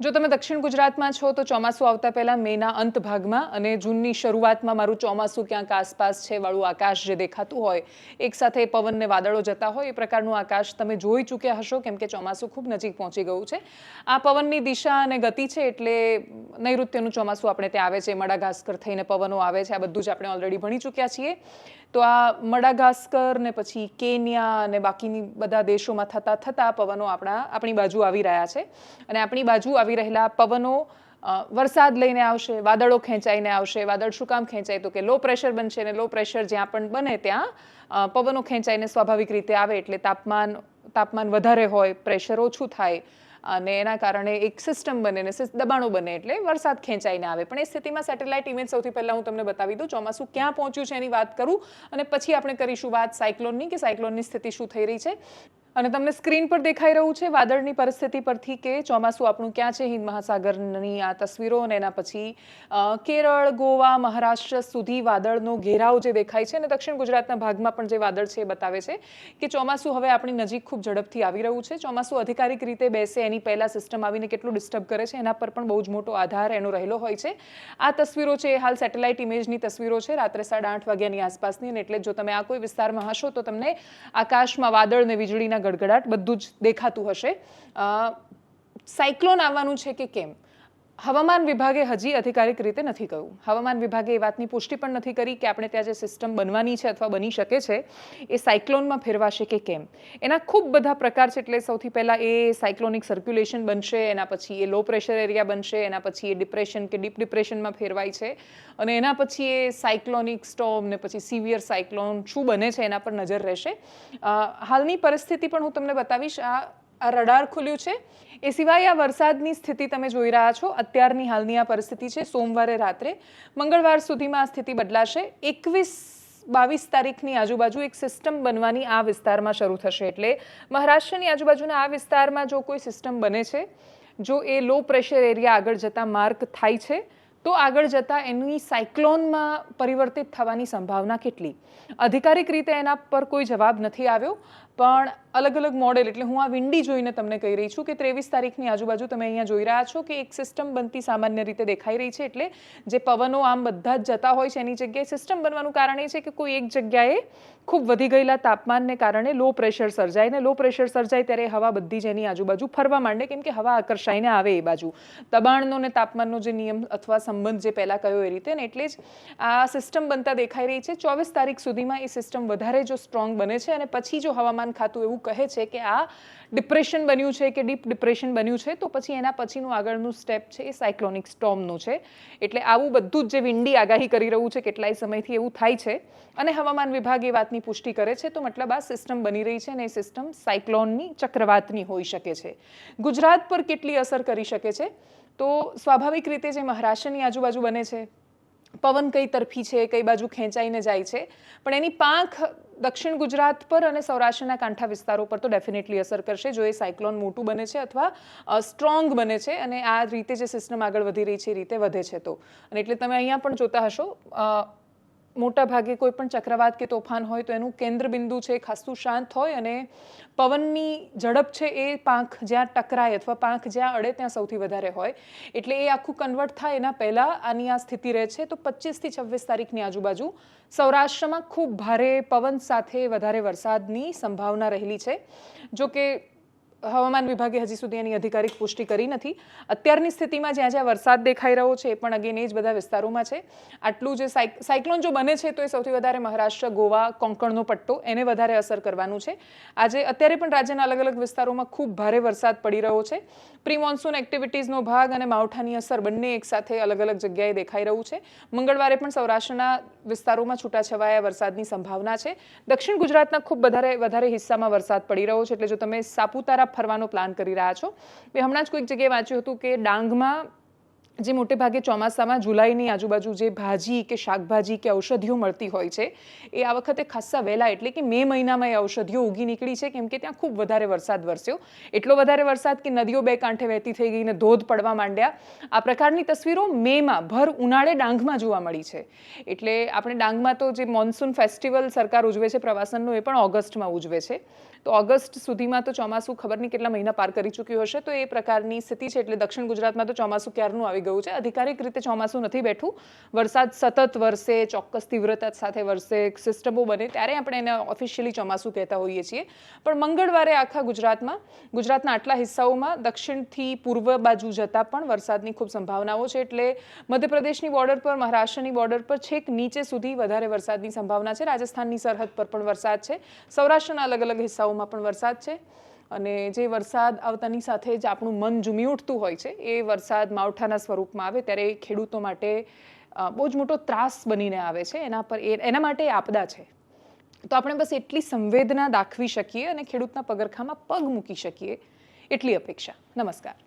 જો તમે દક્ષિણ ગુજરાતમાં છો, તો ચોમાસું આવતા પહેલાં મેના અંત ભાગમાં અને જૂનની શરૂઆતમાં મારું ચોમાસું ક્યાંક આસપાસ છે વાળું આકાશ જે દેખાતું હોય, એક સાથે પવન વાદળો જતા હોય, એ પ્રકારનું આકાશ તમે જોઈ ચૂક્યા હશો, કેમ કે ચોમાસું ખૂબ નજીક પહોંચી ગયું છે. આ પવનની દિશા અને ગતિ છે એટલે નૈઋત્યનું ચોમાસું આપણે ત્યાં આવે છે મડાઘાસ્કર થઈને પવનો આવે છે, આ બધું જ આપણે ઓલરેડી ભણી ચૂક્યા છીએ. તો આ મડાગાસ્કર ને પછી કેન્યા અને બાકીની બધા દેશોમાં થતા થતા પવનો આપણા, આપણી બાજુ આવી રહ્યા છે. અને આપણી બાજુ આવી રહેલા પવનો વરસાદ લઈને આવશે, વાદળો ખેંચાઈને આવશે, વાદળ શું કામ ખેંચાય તો કે લો પ્રેશર બનશે અને લો પ્રેશર જ્યાં પણ બને ત્યાં પવનો ખેંચાઈને સ્વાભાવિક રીતે આવે એટલે તાપમાન તાપમાન વધારે હોય પ્રેશર ઓછું થાય. અને એના કારણે એક સિસ્ટમ બને ને દબાણો બને એટલે વરસાદ ખેંચાઈને આવે. પણ એ સ્થિતિમાં સેટેલાઇટ ઇમેજ સૌથી પહેલાં હું તમને બતાવી દઉં, ચોમાસું ક્યાં પહોંચ્યું છે એની વાત કરું અને પછી આપણે કરીશું વાત સાયક્લોનની કે સાયક્લોનની સ્થિતિ શું થઈ રહી છે. અને તમને સ્ક્રીન પર દેખાઈ રહ્યું છે વાદળની પરિસ્થિતિ પરથી કે ચોમાસું આપણું ક્યાં છે? હિન્દ મહાસાગરની આ તસવીરો અને એના પછી કેરળ, ગોવા, મહારાષ્ટ્ર સુધી વાદળનો ઘેરાવ જે દેખાય છે અને દક્ષિણ ગુજરાતના ભાગમાં પણ જે વાદળ છે એ બતાવે છે કે ચોમાસું હવે આપણી નજીક ખૂબ ઝડપથી આવી રહ્યું છે. ચોમાસું અધિકારિક રીતે બેસે એની પહેલાં સિસ્ટમ આવીને કેટલું ડિસ્ટર્બ કરે છે એના પર પણ બહુ જ મોટો આધાર એનો રહેલો હોય છે. આ તસવીરો છે એ હાલ સેટેલાઇટ ઇમેજની તસવીરો છે, રાત્રે સાડા આઠ વાગ્યાની આસપાસની અને એટલે જો તમે આ કોઈ વિસ્તારમાં હશો તો તમને આકાશમાં વાદળ ને વીજળીના ગડગડાટ બધું જ દેખાતું હશે. સાયક્લોન આવવાનું છે કે કેમ? હવામાન વિભાગે હજી અધિકારિક રીતે નથી કહ્યું. હવામાન વિભાગે એ વાતની પુષ્ટિ પણ નથી કરી કે આપણે ત્યાં જે સિસ્ટમ બનવાની છે અથવા બની શકે છે, એ સાયક્લોનમાં ફેરવાશે કે કેમ? એના ખૂબ બધા પ્રકાર છે, એટલે સૌથી પહેલાં એ સાયક્લોનિક સર્ક્યુલેશન બનશે, એના પછી એ લો પ્રેશર એરિયા બનશે, એના પછી એ ડિપ્રેશન કે ડીપ ડિપ્રેશનમાં ફેરવાય છે, અને એના પછી એ સાયક્લોનિક સ્ટોમ ને પછી સિવિયર સાયક્લોન શું બને છે એના પર નજર રહેશે. હાલની પરિસ્થિતિ પણ હું તમને બતાવીશ. આ રડાર ખુલ્યું છે. એ સિવાય આ વરસાદની સ્થિતિ તમે જોઈ રહ્યા છો. અત્યારની હાલની આ પરિસ્થિતિ છે. સોમવારે રાત્રે મંગળવાર સુધીમાં આ સ્થિતિ બદલાશે. એકવીસ બાવીસ તારીખની આજુબાજુ એક સિસ્ટમ બનવાની આ વિસ્તારમાં શરૂ થશે. એટલે મહારાષ્ટ્રની આજુબાજુના આ વિસ્તારમાં જો કોઈ સિસ્ટમ બને છે, જો એ લો પ્રેશર એરિયા આગળ જતાં માર્ક થાય છે, તો આગળ જતાં એની સાયક્લોનમાં પરિવર્તિત થવાની સંભાવના કેટલી? અધિકારિક રીતે એના પર કોઈ જવાબ નથી આવ્યો. પણ અલગ અલગ મોડેલ, એટલે હું આ વિંડી જોઈને તમને કહી રહી છું કે ત્રેવીસ તારીખની આજુબાજુ તમે અહીંયા જોઈ રહ્યા છો કે એક સિસ્ટમ બનતી સામાન્ય રીતે દેખાઈ રહી છે, એટલે જે પવનો આમ બધા જ જતા હોય છે, એની જગ્યાએ સિસ્ટમ બનવાનું કારણ એ છે કે કોઈ એક જગ્યાએ ખૂબ વધી ગયેલા તાપમાનને કારણે લો પ્રેશર સર્જાય ને લો પ્રેશર સર્જાય ત્યારે હવા બધી જ એની આજુબાજુ ફરવા માંડે, કેમ કે હવા આકર્ષાઈને આવે એ બાજુ. દબાણનો ને તાપમાનનો જે નિયમ અથવા સંબંધ જે પહેલાં કયો એ રીતે ને એટલે જ આ સિસ્ટમ બનતા દેખાઈ રહી છે. ચોવીસ તારીખ સુધીમાં એ સિસ્ટમ વધારે જો સ્ટ્રોંગ બને છે અને પછી જો હવામાન ખાતું એવું કહે છે કે આ ડિપ્રેશન બન્યું છે કે ડીપ ડિપ્રેશન બન્યું છે, તો પછી એના પછીનું આગળનું સ્ટેપ છે એ સાયક્લોનિક સ્ટોમનું છે. એટલે આવું બધું જ જે વિંડી આગાહી કરી રહ્યું છે કેટલાય સમયથી એવું થાય છે. અને હવામાન વિભાગ એ વાતની પુષ્ટિ કરે છે, તો મતલબ આ સિસ્ટમ બની રહી છે અને એ સિસ્ટમ સાયક્લોનની ચક્રવાતની હોઈ શકે છે. ગુજરાત પર કેટલી અસર કરી શકે છે? તો સ્વાભાવિક રીતે જે મહારાષ્ટ્રની આજુબાજુ બને છે, પવન કઈ તરફી છે, કઈ બાજુ ખેંચાઈને જાય છે, પણ એની પાંખ દક્ષિણ ગુજરાત પર અને સૌરાષ્ટ્રના કાંઠા વિસ્તારો પર તો ડેફિનેટલી અસર કરશે. જો એ સાયક્લોન મોટું બને છે અથવા સ્ટ્રોંગ બને છે અને આ રીતે જે સિસ્ટમ આગળ વધી રહી છે એ રીતે વધે છે તો. અને એટલે તમે અહીંયા પણ જોતા હશો મોટા ભાગે કોઈ પણ ચક્રવાત કે તોફાન હોય તો એનું કેન્દ્ર બિંદુ છે એ ખાસું શાંત હોય અને પવનની ઝડપ છે એ પાંખ જ્યાં ટકરાય અથવા પાંખ જ્યાં અડે ત્યાં સૌથી વધારે હોય. એટલે એ આખું કન્વર્ટ થાય એના પહેલાં આની આ સ્થિતિ રહે છે. તો પચીસથી છવ્વીસ તારીખની આજુબાજુ સૌરાષ્ટ્રમાં ખૂબ ભારે પવન સાથે વધારે વરસાદની સંભાવના રહેલી છે. જો કે હવામાન વિભાગે હજી સુધી એની આધિકારિક પુષ્ટિ કરી નથી. અત્યારની સ્થિતિમાં જ્યાં જ્યાં વરસાદ દેખાઈ રહ્યો છે એ પણ અગેન એ જ બધા વિસ્તારોમાં છે. આટલું જે સાયક- સાયક્લોન જો બને છે તો એ સૌથી વધારે મહારાષ્ટ્ર, ગોવા, કોંકણનો પટ્ટો એને વધારે અસર કરવાનું છે. આજે અત્યારે પણ રાજ્યના અલગ અલગ વિસ્તારોમાં ખૂબ ભારે વરસાદ પડી રહ્યો છે. પ્રી મોન્સૂન એક્ટિવિટીઝનો ભાગ અને માવઠાની અસર બંને એકસાથે અલગ અલગ જગ્યાએ દેખાઈ રહ્યું છે. મંગળવારે પણ સૌરાષ્ટ્રના વિસ્તારોમાં છૂટાછવાયા વરસાદની સંભાવના છે. દક્ષિણ ગુજરાતના ખૂબ વધારે વધારે હિસ્સામાં વરસાદ પડી રહ્યો છે. એટલે જો તમે સાપુતારા ફરવાનો પ્લાન કરી રહ્યા છો. મેં હમણાં જ કોઈક જગ્યાએ વાંચ્યું હતું કે ડાંગમાં જે મોટે ભાગે ચોમાસામાં જુલાઈની આજુબાજુ જે ભાજી કે શાકભાજી કે ઔષધિઓ મળતી હોય છે, એ આ વખતે ખાસ્સા વહેલા એટલે કે મે મહિનામાં એ ઔષધિઓ ઉગી નીકળી છે. કેમ કે ત્યાં ખૂબ વધારે વરસાદ વરસ્યો. એટલો વધારે વરસાદ કે નદીઓ બે કાંઠે વહેતી થઈ ગઈ ને ધોધ પડવા માંડ્યા. આ પ્રકારની તસવીરો મેમાં ભર ઉનાળે ડાંગમાં જોવા મળી છે. એટલે આપણે ડાંગમાં તો જે મોન્સૂન ફેસ્ટિવલ સરકાર ઉજવે છે, પ્રવાસનનું, એ પણ ઓગસ્ટમાં ઉજવે છે. તો ઓગસ્ટ સુધીમાં તો ચોમાસું ખબર નહીં કેટલા મહિના પાર કરી ચૂક્યું હશે. તો એ પ્રકારની સ્થિતિ છે એટલે દક્ષિણ ગુજરાતમાં તો ચોમાસું ક્યારનું આવી ગયું છે? અધિકારિક રીતે ચોમાસું નથી બેઠું. વરસાદ સતત વરસે, ચોક્કસ તીવ્રતા સાથે વરસે, સિસ્ટમો બને ત્યારે આપણે એને ઓફિશિયલી ચોમાસું કહેતા હોઈએ છીએ. પણ મંગળવારે આખા ગુજરાતમાં, ગુજરાતના આટલા હિસ્સાઓમાં દક્ષિણથી પૂર્વ બાજુ જતાં પણ વરસાદની ખૂબ સંભાવનાઓ છે. એટલે મધ્યપ્રદેશની બોર્ડર પર, મહારાષ્ટ્રની બોર્ડર પર છેક નીચે સુધી વધારે વરસાદની સંભાવના છે. રાજસ્થાનની સરહદ પર પણ વરસાદ છે. સૌરાષ્ટ્રના અલગ અલગ હિસ્સાઓમાં પણ વરસાદ છે અને જે વરસાદ આવતાની સાથે જ આપણું મન ઝૂમી ઉઠતું હોય છે, એ વરસાદ માવઠાના સ્વરૂપમાં આવે ત્યારે ખેડૂતો માટે બહુ જ મોટો ત્રાસ બનીને આવે છે, એના પર એના માટે આપદા છે. તો આપણે બસ એટલી સંવેદના દાખવી શકીએ અને ખેડૂતના પગરખામાં પગ મૂકી શકીએ, એટલી અપેક્ષા. નમસ્કાર.